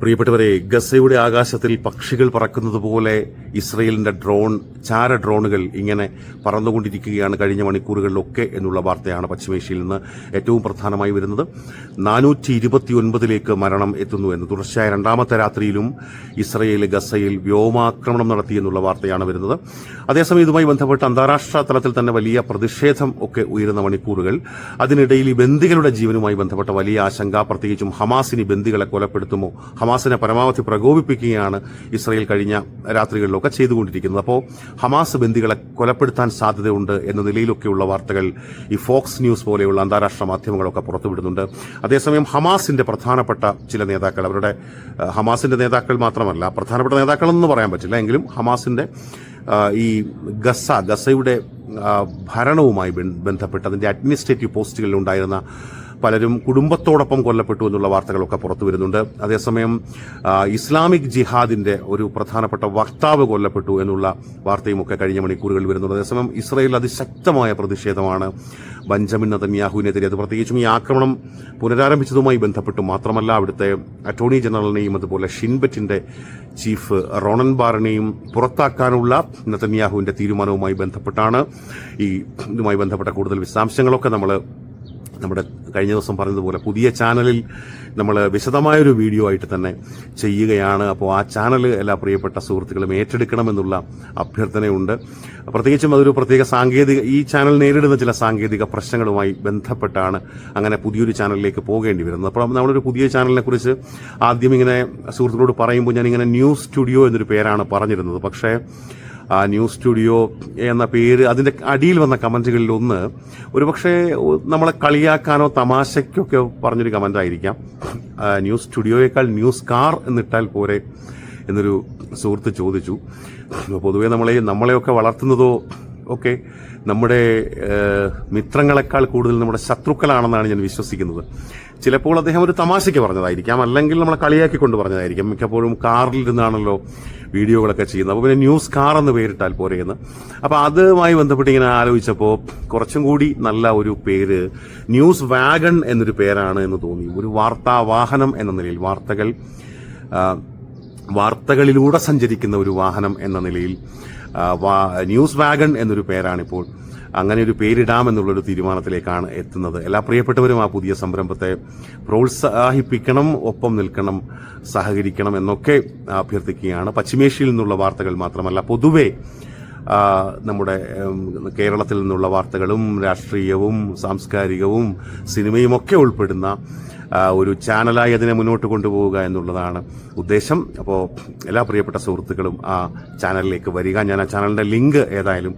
പ്രിയപ്പെട്ടവരെ ഗസയുടെ ആകാശത്തിൽ പക്ഷികൾ പറക്കുന്നത് പോലെ ഇസ്രയേലിന്റെ ഡ്രോൺ ചാര ഡ്രോണുകൾ ഇങ്ങനെ പറന്നുകൊണ്ടിരിക്കുകയാണ് കഴിഞ്ഞ മണിക്കൂറുകളിലൊക്കെ എന്നുള്ള വാർത്തയാണ് പശ്ചിമേഷ്യയിൽ നിന്ന് ഏറ്റവും പ്രധാനമായി വരുന്നത്. നാനൂറ്റി ഇരുപത്തിയൊൻപതിലേക്ക് മരണം എത്തുന്നു എന്ന് തുടർച്ചയായ രണ്ടാമത്തെ രാത്രിയിലും ഇസ്രയേൽ ഗസയിൽ വ്യോമാക്രമണം നടത്തി എന്നുള്ള വാർത്തയാണ് വരുന്നത്. അതേസമയം ഇതുമായി ബന്ധപ്പെട്ട് അന്താരാഷ്ട്ര തലത്തിൽ തന്നെ വലിയ പ്രതിഷേധം ഒക്കെ ഉയരുന്ന മണിക്കൂറുകൾ അതിനിടയിൽ ഈ ബന്ദികളുടെ ജീവനുമായി ബന്ധപ്പെട്ട വലിയ ആശങ്ക പ്രത്യേകിച്ചും ഹമാസിനി ബന്ദികളെ കൊലപ്പെടുത്തുമോ ഹമാസിനെ പരമാവധി പ്രകോപിപ്പിക്കുകയാണ് ഇസ്രയേൽ കഴിഞ്ഞ രാത്രികളിലൊക്കെ ചെയ്തുകൊണ്ടിരിക്കുന്നത്. അപ്പോൾ ഹമാസ് ബന്ദികളെ കൊലപ്പെടുത്താൻ സാധ്യതയുണ്ട് എന്ന നിലയിലൊക്കെയുള്ള വാർത്തകൾ ഈ ഫോക്സ് ന്യൂസ് പോലെയുള്ള അന്താരാഷ്ട്ര മാധ്യമങ്ങളൊക്കെ പുറത്തുവിടുന്നുണ്ട്. അതേസമയം ഹമാസിന്റെ പ്രധാനപ്പെട്ട ചില നേതാക്കൾ അവരുടെ ഹമാസിന്റെ നേതാക്കൾ മാത്രമല്ല പ്രധാനപ്പെട്ട നേതാക്കളെന്ന് പറയാൻ പറ്റില്ല. എങ്കിലും ഹമാസിന്റെ ഈ ഗസ ഗസയുടെ ഭരണവുമായി ബന്ധപ്പെട്ട് അതിന്റെ അഡ്മിനിസ്ട്രേറ്റീവ് പോസ്റ്റുകളിൽ ഉണ്ടായിരുന്ന പലരും കുടുംബത്തോടൊപ്പം കൊല്ലപ്പെട്ടു എന്നുള്ള വാർത്തകളൊക്കെ പുറത്തു വരുന്നുണ്ട്. അതേസമയം ഇസ്ലാമിക് ജിഹാദിന്റെ ഒരു പ്രധാനപ്പെട്ട വക്താവ് കൊല്ലപ്പെട്ടു എന്നുള്ള വാർത്തയും ഒക്കെ കഴിഞ്ഞ മണിക്കൂറുകളിൽ വരുന്നുണ്ട്. അതേസമയം ഇസ്രയേൽ അതിശക്തമായ പ്രതിഷേധമാണ് ബഞ്ചമിൻ നദമിയാഹുവിനെതിരെ അത് പ്രത്യേകിച്ചും ഈ ആക്രമണം പുനരാരംഭിച്ചതുമായി ബന്ധപ്പെട്ട് മാത്രമല്ല അവിടുത്തെ അറ്റോർണി ജനറലിനെയും അതുപോലെ ഷിൻബറ്റിന്റെ ചീഫ് റോണൻ ബാറിനെയും പുറത്താക്കാനുള്ള നതന്യാഹുവിന്റെ തീരുമാനവുമായി ബന്ധപ്പെട്ടാണ് ഈ ഇതുമായി ബന്ധപ്പെട്ട കൂടുതൽ വിശദാംശങ്ങളൊക്കെ നമ്മൾ നമ്മുടെ കഴിഞ്ഞ ദിവസം പറഞ്ഞതുപോലെ പുതിയ ചാനലിൽ നമ്മൾ വിശദമായൊരു വീഡിയോ ആയിട്ട് തന്നെ ചെയ്യുകയാണ്. അപ്പോൾ ആ ചാനൽ എല്ലാ പ്രിയപ്പെട്ട സുഹൃത്തുക്കളും ഏറ്റെടുക്കണമെന്നുള്ള അഭ്യർത്ഥനയുണ്ട്. പ്രത്യേകിച്ചും അതൊരു പ്രത്യേക സാങ്കേതിക ഈ ചാനൽ നേരിടുന്ന ചില സാങ്കേതിക പ്രശ്നങ്ങളുമായി ബന്ധപ്പെട്ടാണ് അങ്ങനെ പുതിയൊരു ചാനലിലേക്ക് പോകേണ്ടി വരുന്നത്. അപ്പോൾ നമ്മളൊരു പുതിയ ചാനലിനെ കുറിച്ച് ആദ്യം ഇങ്ങനെ സുഹൃത്തുക്കളോട് പറയുമ്പോൾ ഞാനിങ്ങനെ ന്യൂസ് സ്റ്റുഡിയോ എന്നൊരു പേരാണ് പറഞ്ഞിരുന്നത്. പക്ഷേ ന്യൂസ് സ്റ്റുഡിയോ എന്ന പേര് അതിന്റെ അടിയിൽ വന്ന കമന്റുകളിൽ ഒന്ന് ഒരുപക്ഷെ നമ്മളെ കളിയാക്കാനോ തമാശയ്ക്കൊക്കെ പറഞ്ഞൊരു കമന്റ് ആയിരിക്കാം. ആ, ന്യൂസ് സ്റ്റുഡിയോയേക്കാൾ ന്യൂസ് കാർ എന്നിട്ടാൽ പോരെ എന്നൊരു സുഹൃത്ത് ചോദിച്ചു. പൊതുവേ നമ്മളെ നമ്മളെയൊക്കെ വളർത്തുന്നതോ ഒക്കെ നമ്മുടെ മിത്രങ്ങളെക്കാൾ കൂടുതൽ നമ്മുടെ ശത്രുക്കളാണെന്നാണ് ഞാൻ വിശ്വസിക്കുന്നത്. ചിലപ്പോൾ അദ്ദേഹം ഒരു തമാശയ്ക്ക് പറഞ്ഞതായിരിക്കാം. അല്ലെങ്കിൽ നമ്മളെ കളിയാക്കിക്കൊണ്ട് പറഞ്ഞതായിരിക്കും. മിക്കപ്പോഴും കാറിലിരുന്നാണല്ലോ വീഡിയോകളൊക്കെ ചെയ്യുന്നത്. അപ്പോൾ പിന്നെ ന്യൂസ് കാർ എന്ന് പേരിട്ടാൽ പോരെ എന്ന്. അപ്പോൾ അതുമായി ബന്ധപ്പെട്ട് ഇങ്ങനെ ആലോചിച്ചപ്പോൾ കുറച്ചും കൂടി നല്ല ഒരു പേര് ന്യൂസ് വാഗൺ എന്നൊരു പേരാണ് എന്ന് തോന്നി. ഒരു വാർത്താ വാഹനം എന്ന നിലയിൽ വാർത്തകൾ വാർത്തകളിലൂടെ സഞ്ചരിക്കുന്ന ഒരു വാഹനം എന്ന നിലയിൽ ന്യൂസ് വാഗൺ എന്നൊരു പേരാണിപ്പോൾ. അങ്ങനെ ഒരു പേരിടാം എന്നുള്ളൊരു തീരുമാനത്തിലേക്കാണ് എത്തുന്നത്. എല്ലാ പ്രിയപ്പെട്ടവരും ആ പുതിയ സംരംഭത്തെ പ്രോത്സാഹിപ്പിക്കണം ഒപ്പം നിൽക്കണം സഹകരിക്കണം എന്നൊക്കെ അഭ്യർത്ഥിക്കുകയാണ്. പശ്ചിമേഷ്യയിൽ നിന്നുള്ള വാർത്തകൾ മാത്രമല്ല പൊതുവെ നമ്മുടെ കേരളത്തിൽ നിന്നുള്ള വാർത്തകളും രാഷ്ട്രീയവും സാംസ്കാരികവും സിനിമയും ഒക്കെ ഉൾപ്പെടുന്ന ഒരു ചാനലായി അതിനെ മുന്നോട്ട് കൊണ്ടുപോവുക എന്നുള്ളതാണ് ഉദ്ദേശം. അപ്പോൾ എല്ലാ പ്രിയപ്പെട്ട സുഹൃത്തുക്കളും ആ ചാനലിലേക്ക് വരിക. ഞാൻ ആ ചാനലിന്റെ ലിങ്ക് ഏതായാലും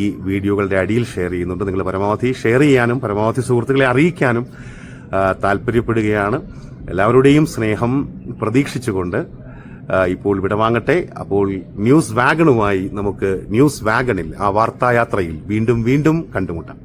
ഈ വീഡിയോകളുടെ അടിയിൽ ഷെയർ ചെയ്യുന്നുണ്ട്. നിങ്ങൾ പരമാവധി ഷെയർ ചെയ്യാനും പരമാവധി സുഹൃത്തുക്കളെ അറിയിക്കാനും താല്പര്യപ്പെടുകയാണ്. എല്ലാവരുടെയും സ്നേഹം പ്രതീക്ഷിച്ചുകൊണ്ട് ഇപ്പോൾ വിടവാങ്ങട്ടെ. അപ്പോൾ ന്യൂസ് വാഗണുമായി നമുക്ക് ന്യൂസ് വാഗണിൽ ആ വാർത്തായാത്രയിൽ വീണ്ടും വീണ്ടും കണ്ടുമുട്ടാം.